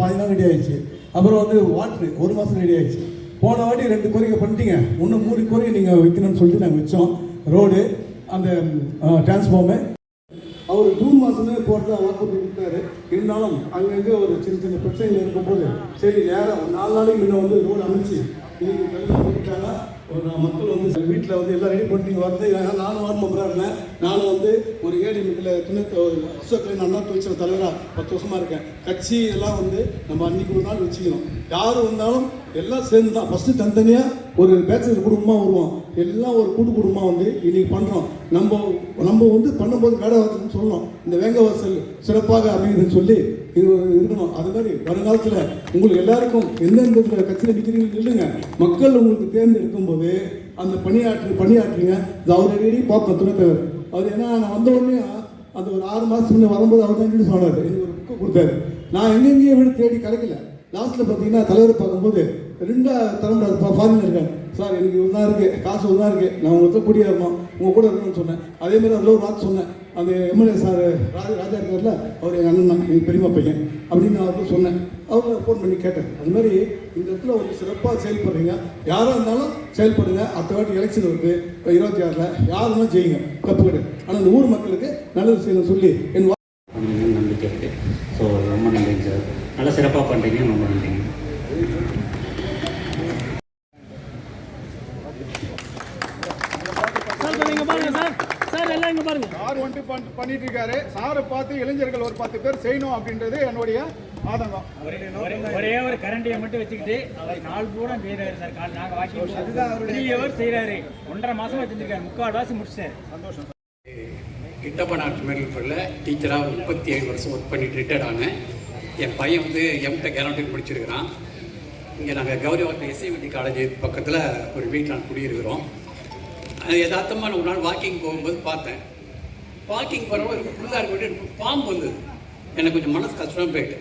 மாதம் ரெடி ஆயிடுச்சு. அப்புறம் வந்து வாட்ரு ஒரு மாதம் ரெடி ஆயிடுச்சு. போன வாட்டி ரெண்டு கோரிக்கை பண்ணிட்டீங்க. இன்னும் மூணு கோரிக்கை நீங்கள் வைக்கணும்னு சொல்லிட்டு நாங்கள் வச்சோம். ரோடு அந்த டிரான்ஸ்ஃபார்மு அவர் ஜூன் மாதமே போகிறதா வாக்குறுதி கொடுத்தாரு இருந்தாலும் அங்கங்கே ஒரு சின்ன சின்ன பிரச்சனைகள் இருக்கும்போது சரி நேரம் நாலு நாளைக்கு முன்ன வந்து ரோடு அமைச்சு. இன்னைக்கு ஒரு மக்கள் வந்து வீட்டில் வந்து எல்லாம் ரெடி பண்ணி வந்து நானும் வார்டு மெம்பராக இருந்தேன் நானும் வந்து ஒரு ஏடி மீட்டில் துணை அசோக்கில் அண்ணா தொழிற்சங்க தலைவராக பத்து வருஷமாக இருக்கேன். கட்சி எல்லாம் வந்து நம்ம அன்னைக்கு ஒரு நாள் வச்சுக்கணும். யார் வந்தாலும் எல்லாம் சேர்ந்து தான் ஃபஸ்ட்டு தனித்தனியாக ஒரு பேச்சுலர் குடும்பமாக வருவோம். எல்லாம் ஒரு கூட்டு குடும்பமாக வந்து இன்னைக்கு பண்ணுறோம் நம்ம நம்ம வந்து பண்ணும்போது வேலை வாசல்னு சொல்லணும். இந்த வேங்க வாசல் சிறப்பாக அமையுதுன்னு சொல்லி இது இருக்கணும். அது மாதிரி வருங்காலத்தில் உங்களுக்கு எல்லாருக்கும் எந்தெந்த கட்சியில் நிற்கிறீங்கன்னு சொல்லுங்கள் மக்கள் உங்களுக்கு தேர்ந்தெடுக்கும் போது அந்த பணியாற்று பணியாற்றுங்க. இது அவர் அடிக்கடி பார்ப்போம் துணைத்தவர் அவர் ஏன்னா நான் வந்த உடனே அந்த ஒரு ஆறு மாதத்துக்கு முன்னே வரும்போது அவர் தான் வீடு சொன்னார். எனக்கு ஒரு புக்கு கொடுத்தாரு. நான் எங்கெங்கேயும் விட தேடி கிடைக்கல லாஸ்ட்டில் பார்த்தீங்கன்னா தலைவரை பார்க்கும்போது ரெண்டா தலைமுறை ஃபாரின் இருக்காங்க சார் எனக்கு இவ்வளோ தான் இருக்குது காசு இவ்வளோ தான் இருக்குது நான் உங்கள்கிட்ட கூடிய இருக்கணும் உங்கள் கூட இருக்கணும்னு சொன்னேன். அதே மாதிரி அதில் ஒரு வாக்கு சொன்னேன். அந்த எம்எல்ஏ சார் ராஜா ராஜா இருக்கார்ல அவர் எங்கள் அண்ணன் தான். எங்கள் பெரியமா பையன். அப்படின்னு நான் அவருக்கு சொன்னேன். அவங்க ஃபோன் பண்ணி கேட்டேன். அது மாதிரி இந்த இடத்துல ஒரு சிறப்பாக செயல்படுறீங்க. யாராக இருந்தாலும் செயல்படுங்க. அடுத்த வாட்டி எலெக்ஷன் வருது இருபத்தி ஆறில் யாருன்னா செய்யுங்க தப்பு கிடையாது ஆனால் இந்த ஊர் மக்களுக்கு நல்லது செய்யணும் சொல்லி என் நம்பிக்கை இருக்குது ஸோ ரொம்ப நன்றிங்க சார் நல்லா சிறப்பாக பண்ணுறீங்க ரொம்ப நன்றிங்க சார் கொஞ்சம் இங்க பாருங்க சார் சார் எல்லாம் இங்க பாருங்க. சார் வந்துட்டு பண்- பண்ணிட்டு இருக்காரு சாரை பார்த்து இளைஞர்கள் ஒரு பத்து பேர் செய்யணும் அப்படின்றது என்னுடைய ஆதங்கம். ஒரே ஒரு கரண்டியை மட்டும் வச்சுக்கிட்டு அவர் நாள் பூரா செய்யறாரு சார். கால் நாங்க வாக்கி த்ரீ ஹவர்ஸ் செய்யறாரு ஒன்றரை மாசமா செஞ்சிருக்காரு முக்கால் வாசி முடிச்சிட்டாரு கிட்டப்ப நாட்டு மேல்பள்ளியில் டீச்சராக முப்பத்தி ஏழு வருஷம் ஒர்க் பண்ணிட்டு ரிட்டையர்ட் ஆனேன். என் பையன் வந்து எம்டெக் ஏரோட்டிக் முடிச்சிருக்கிறான். இங்கே நாங்கள் கௌரவத்தை எஸ்ஐவிடி காலேஜ் பக்கத்தில் ஒரு வீட்டில் நான் குடியிருக்கிறோம். அது யதார்த்தமாக நான் ஒரு நாள் வாக்கிங் போகும்போது பார்த்தேன். வாக்கிங் போகிறப்ப ஃபுல்லாக இருக்க. பாம்பு வந்தது. எனக்கு கொஞ்சம் மனசு கஷ்டமாக போயிட்டு.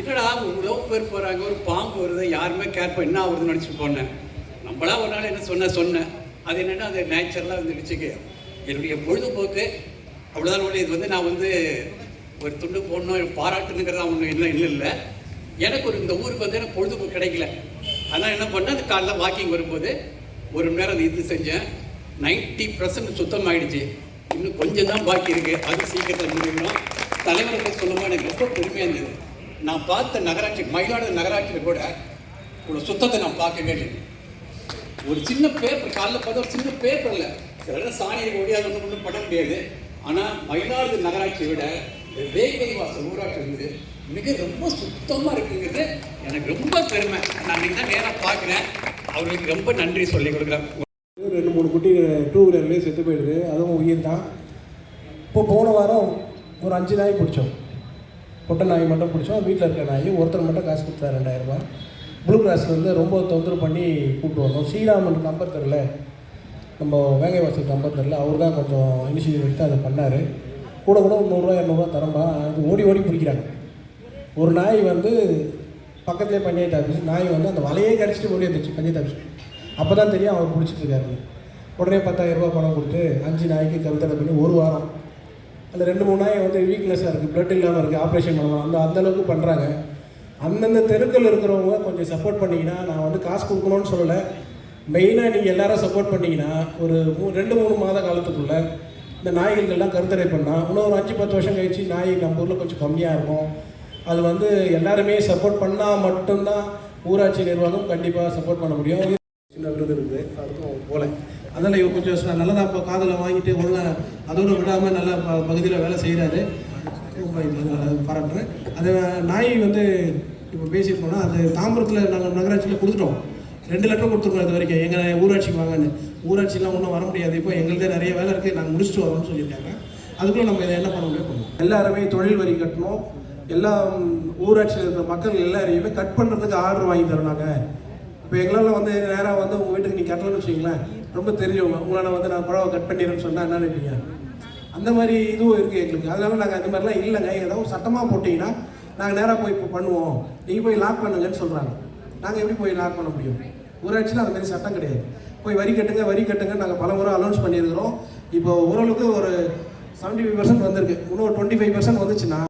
என்னடா இவ்வளோ பேர் போகிறாங்க ஒரு பாம்பு வருது. யாருமே கேர் பண்ண என்ன ஆகுதுன்னு நினச்சிட்டு போனேன். நம்மளா ஒரு நாள் என்ன சொன்ன சொன்னேன். அது என்னென்னா அது நேச்சுரலாக வந்துடுச்சுக்கு என்னுடைய பொழுதுபோக்கு அவ்வளோதான் ஒழிய இது வந்து நான் வந்து ஒரு துண்டு போடணும் பாராட்டுனுங்கிறதா ஒன்றும் இல்லை இல்லை இல்லை. எனக்கு ஒரு இந்த ஊருக்கு வந்து எனக்கு பொழுதுபோக்கு கிடைக்கல. அதனால் என்ன பண்ணேன்? அந்த காலைல வாக்கிங் வரும்போது ஒரு மணி நேரம் அது இது செஞ்சேன். நைன்ட்டி பர்சன்ட் சுத்தமாகிடுச்சு இன்னும் கொஞ்சம் தான் பாக்கி இருக்கு. அது சீக்கிரத்தில் முடியணும் தலைவர்கள் சொல்லும்போது எனக்கு ரொம்ப பெருமையாக இருந்தது. நான் பார்த்த நகராட்சி மயிலாடுதுறை நகராட்சியில் கூட உங்களோட சுத்தத்தை நான் பார்க்கவே இல்லை ஒரு சின்ன பேப்பர் காலைல பார்த்தா ஒரு சின்ன பேப்பர்ல சில சாணியை ஓடியாது ஒன்றும் ஒன்றும் பண்ண முடியாது. ஆனால் மயிலாடுதுறை நகராட்சியை விட வேங்கை வாசல் ஊராட்சி வந்து மிக ரொம்ப சுத்தமாக இருக்குங்கிறது எனக்கு ரொம்ப பெருமை. நான் இன்னைக்கு தான் நேராக பார்க்குறேன். அவர்களுக்கு ரொம்ப நன்றி சொல்லி கொடுக்குறேன். ரெண்டு மூணு குட்டி டூ வீலர்லேயே செத்து போயிடுது. அதுவும் உயிர் தான். இப்போ போன வாரம் ஒரு அஞ்சு நாய் பிடிச்சோம். பொட்டை நாய் மட்டும் பிடிச்சோம். வீட்டில் இருக்க நாய் ஒருத்தர் மட்டும் காசு கொடுத்தா ரெண்டாயிரரூபா ரூபாய். ப்ளூ கிராஸ்லேருந்து ரொம்ப தொந்தரவு பண்ணி கூப்பிட்டு வந்தோம். ஸ்ரீராமன் கம்பர் தெரில நம்ம வேங்கை வாசல் கம்பர் தெருல அவர் தான் கொஞ்சம் இனிஷியேட்டிவ் எடுத்து அதை பண்ணார். கூட கூட நூறுரூவா இரநூறுவா தரம்பா. அது ஓடி ஓடி பிடிக்கிறாங்க. ஒரு நாய் வந்து பக்கத்துலேயே பஞ்சாயத்து ஆஃபீஸ் நாய் வந்து அந்த வலையே கடிச்சிட்டு ஓடி வந்துச்சு பஞ்சாயத்து ஆஃபீஸ் அப்போ தான் தெரியும் அவர் பிடிச்சிட்டுருக்காரு உடனே பத்தாயிரரூபா பணம் கொடுத்து அஞ்சு நாய்க்கு கருத்தடை பண்ணி ஒரு வாரம். அந்த ரெண்டு மூணு நாய் வந்து வீக்னஸாக இருக்குது ப்ளட் இல்லாமல் இருக்குது ஆப்ரேஷன் பண்ணலாம் அந்த அந்த அளவுக்கு பண்ணுறாங்க அந்தந்த தெருக்கள் இருக்கிறவங்க கொஞ்சம் சப்போர்ட் பண்ணிங்கன்னா நான் வந்து காசு கொடுக்கணும்னு சொல்லலை. மெயினாக நீங்கள் எல்லாரும் சப்போர்ட் பண்ணிங்கன்னா ஒரு மூ ரெண்டு மூணு மாத காலத்துக்குள்ளே இந்த நாய்களுக்கெல்லாம் கருத்தடை பண்ணால் இன்னும் ஒரு அஞ்சு பத்து வருஷம் கழிச்சு நாய் நம்ம ஊரில் கொஞ்சம் கம்மியாக இருக்கும். அது வந்து எல்லாருமே சப்போர்ட் பண்ணால் மட்டும்தான் ஊராட்சி நிர்வாகம் கண்டிப்பாக சப்போர்ட் பண்ண முடியும். சின்ன விருது இருக்குது அதுக்கும் போல. அதனால் இவர் கொஞ்சம் நல்லதாக இப்போ காதில் வாங்கிட்டு ஒழுங்காக அதோடு விடாமல் நல்ல பகுதியில் வேலை செய்கிறாரு பாராட்டுறேன். அது நாய் வந்து இப்போ பேசிட்டு போனால் அது தாம்பரத்தில் நாங்கள் நகராட்சியில் கொடுத்துட்டோம். ரெண்டு லெட்டர் கொடுத்துருக்கோம் இது வரைக்கும். எங்கள் ஊராட்சிக்கு வாங்கன்னு. ஊராட்சிலாம் ஒன்றும் வர முடியாது. இப்போ எங்கள்கிட்ட நிறைய வேலை இருக்குது நாங்கள் முடிச்சுட்டு வரோம்னு சொல்லியிருக்காங்க. அதுக்குள்ளே நம்ம இதை என்ன பண்ண முடியும்? பண்ணுவோம் எல்லாருமே தொழில் வரி கட்டணும். எல்லா ஊராட்சியில் இருக்கிற மக்கள் எல்லாரையுமே கட் பண்ணுறதுக்கு ஆர்டர் வாங்கி தரோம் நாங்கள் இப்போ எங்களால் வந்து நேராக வந்து உங்கள் வீட்டுக்கு நீ கட்டலன்னு வச்சிங்களேன் ரொம்ப தெரிஞ்சவங்க உங்களால் வந்து நான் குழவை கட் பண்ணிடுறேன்னு சொன்னால் என்ன நினைப்பீங்க? அந்த மாதிரி இதுவும் இருக்குது எங்களுக்கு. அதனால நாங்கள் அந்த மாதிரிலாம் இல்லைங்க. ஏதாவது சட்டமாக போட்டிங்கன்னா நாங்கள் நேராக போய் இப்போ பண்ணுவோம். நீங்கள் போய் லாக் பண்ணுங்கன்னு சொல்கிறாங்க நாங்கள் எப்படி போய் லாக் பண்ண முடியும்? ஊராட்சியில் அந்த மாதிரி சட்டம் கிடையாது. போய் வரி கட்டுங்க வரி கட்டுங்க. நாங்கள் பல முறை அனௌன்ஸ் பண்ணியிருக்கிறோம். இப்போ ஓரளவுக்கு ஒரு செவன்ட்டி ஃபைவ் பர்சன்ட் வந்திருக்கு. இன்னும் டுவெண்ட்டி ஃபைவ் பர்சன்ட் வந்துச்சுன்னா